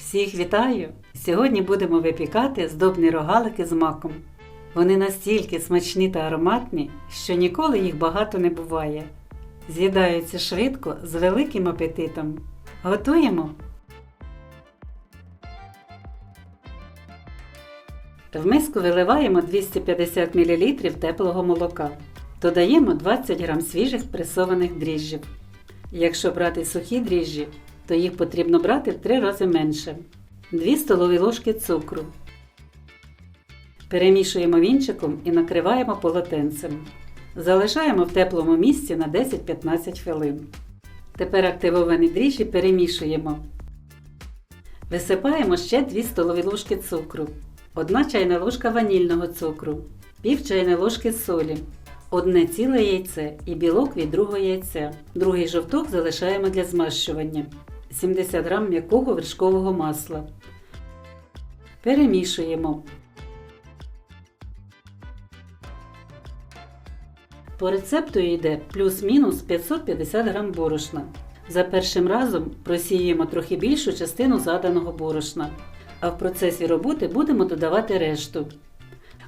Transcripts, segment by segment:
Всіх вітаю! Сьогодні будемо випікати здобні рогалики з маком. Вони настільки смачні та ароматні, що ніколи їх багато не буває. З'їдаються швидко з великим апетитом. Готуємо. В миску виливаємо 250 мл теплого молока. Додаємо 20 г свіжих пресованих дріжджів. Якщо брати сухі дріжджі, то їх потрібно брати в 3 рази менше. 2 столові ложки цукру. Перемішуємо вінчиком і накриваємо полотенцем. Залишаємо в теплому місці на 10-15 хвилин. Тепер активовані дріжджі перемішуємо. Висипаємо ще 2 столові ложки цукру, 1 чайна ложка ванільного цукру, пів чайної ложки солі, одне ціле яйце і білок від другого яйця. Другий жовток залишаємо для змащування. 70 г м'якого вершкового масла. Перемішуємо. По рецепту йде плюс-мінус 550 г борошна. За першим разом просіюємо трохи більшу частину заданого борошна, а в процесі роботи будемо додавати решту.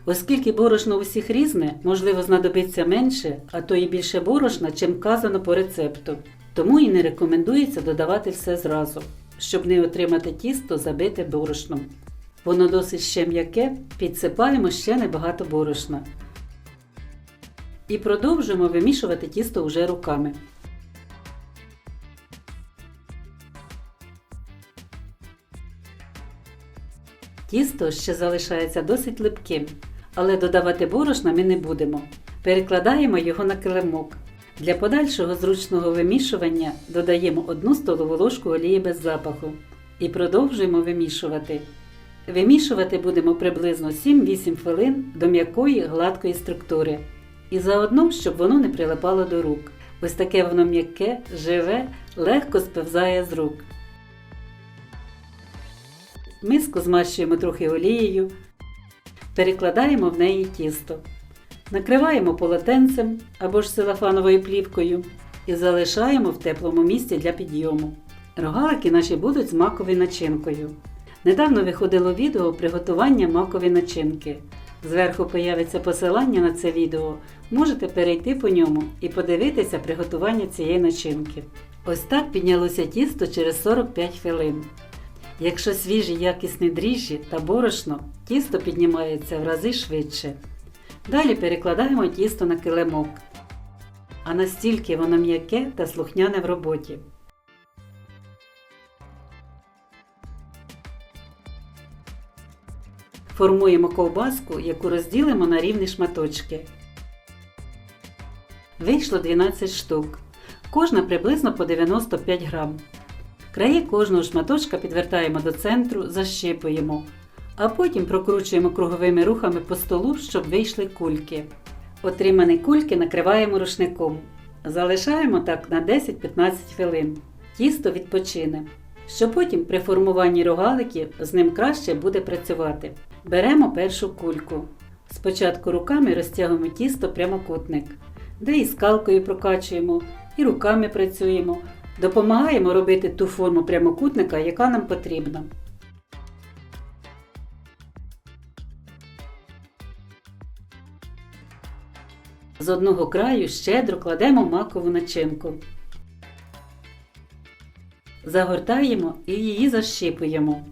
Оскільки борошно у всіх різне, можливо знадобиться менше, а то і більше борошна, чим вказано по рецепту. Тому і не рекомендується додавати все зразу, щоб не отримати тісто забите борошном. Воно досить ще м'яке, підсипаємо ще небагато борошна. І продовжуємо вимішувати тісто уже руками. Тісто ще залишається досить липким, але додавати борошна ми не будемо. Перекладаємо його на килимок. Для подальшого зручного вимішування додаємо 1 столову ложку олії без запаху і продовжуємо вимішувати. Вимішувати будемо приблизно 7-8 хвилин до м'якої гладкої структури. І заодно, щоб воно не прилипало до рук. Ось таке воно м'яке, живе, легко сповзає з рук. Миску змащуємо трохи олією, перекладаємо в неї тісто. Накриваємо полотенцем або ж силафановою плівкою і залишаємо в теплому місці для підйому. Рогалики наші будуть з маковою начинкою. Недавно виходило відео приготування макової начинки. Зверху появиться посилання на це відео. Можете перейти по ньому і подивитися приготування цієї начинки. Ось так піднялося тісто через 45 хвилин. Якщо свіжі якісні дріжджі та борошно, тісто піднімається в рази швидше. Далі перекладаємо тісто на килимок. А настільки воно м'яке та слухняне в роботі. Формуємо ковбаску, яку розділимо на рівні шматочки. Вийшло 12 штук. Кожна приблизно по 95 грам. Краї кожного шматочка підвертаємо до центру, защипуємо, а потім прокручуємо круговими рухами по столу, щоб вийшли кульки. Отримані кульки накриваємо рушником. Залишаємо так на 10-15 хвилин. Тісто відпочине. Що потім при формуванні рогаликів з ним краще буде працювати. Беремо першу кульку. Спочатку руками розтягуємо тісто прямокутник, де і скалкою прокачуємо, і руками працюємо. Допомагаємо робити ту форму прямокутника, яка нам потрібна. З одного краю щедро кладемо макову начинку. Загортаємо і її защіпуємо.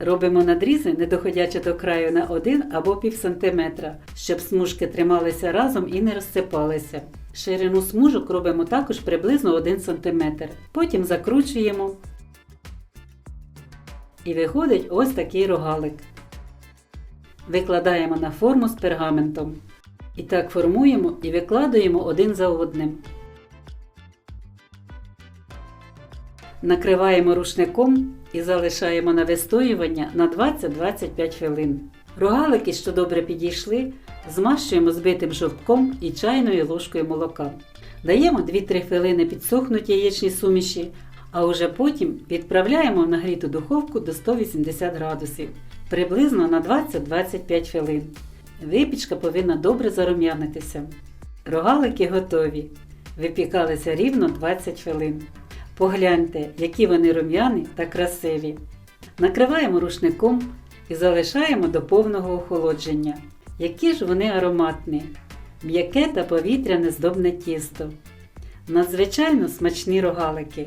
Робимо надрізи, не доходячи до краю на 1 або пів сантиметра, щоб смужки трималися разом і не розсипалися. Ширину смужок робимо також приблизно 1 см. Потім закручуємо. І виходить ось такий рогалик. Викладаємо на форму з пергаментом. І так формуємо і викладуємо один за одним. Накриваємо рушником і залишаємо на вистоювання на 20-25 хвилин. Рогалики, що добре підійшли, змащуємо збитим жовтком і чайною ложкою молока. Даємо 2-3 хвилини підсохнуть яєчні суміші, а уже потім відправляємо в нагріту духовку до 180 градусів приблизно на 20-25 хвилин. Випічка повинна добре зарум'янитися. Рогалики готові. Випікалися рівно 20 хвилин. Погляньте, які вони рум'яні та красиві. Накриваємо рушником і залишаємо до повного охолодження. Які ж вони ароматні, м'яке та повітряне здобне тісто. Надзвичайно смачні рогалики,